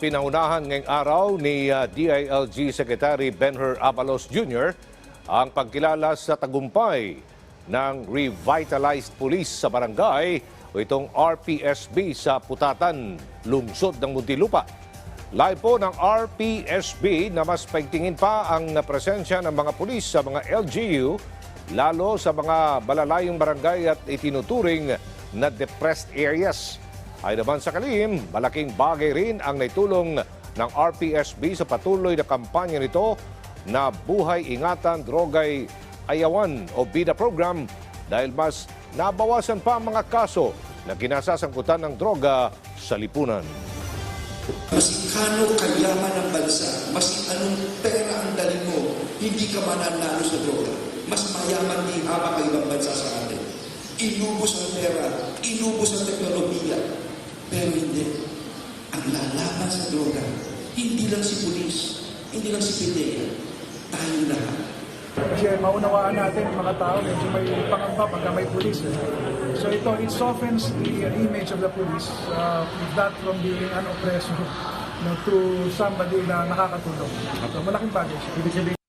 pinangunahan ngayong araw ni ah, DILG Secretary Benher Abalos Jr. ang pagkilala sa tagumpay ng Revitalized Police sa barangay o itong RPSB sa Putatan, lungsod ng Muntinlupa. Live po ng RPSB na mas paigtingin pa ang presensya ng mga pulis sa mga LGU, lalo sa mga balalayong barangay at itinuturing na depressed areas. Ay naman sa kalim, malaking bagay rin ang naitulong ng RPSB sa patuloy na kampanya nito na Buhay Ingatan Drogay Ayawan o BIDA program dahil mas nabawasan pa ang mga kaso na kinasasangkutan ng droga sa lipunan. Masikano kayaman ng bansa, mas anong pera ang dali mo, hindi ka mananalo sa droga. Mas mayaman din habang ang ibang bansa sa atin. Inubos ang pera, inubos ang teknolohiya. Pero hindi. Ang lalaban sa droga, hindi lang si pulis, hindi lang si PIDEA, tayo lahat. Kasi maunawaan natin mga tao, medyo may pangamba pagka may pulis. Eh. So ito, it softens the image of the police uh, with that from being an oppressor no, to somebody na nakakatulong. So malaking bagay siya.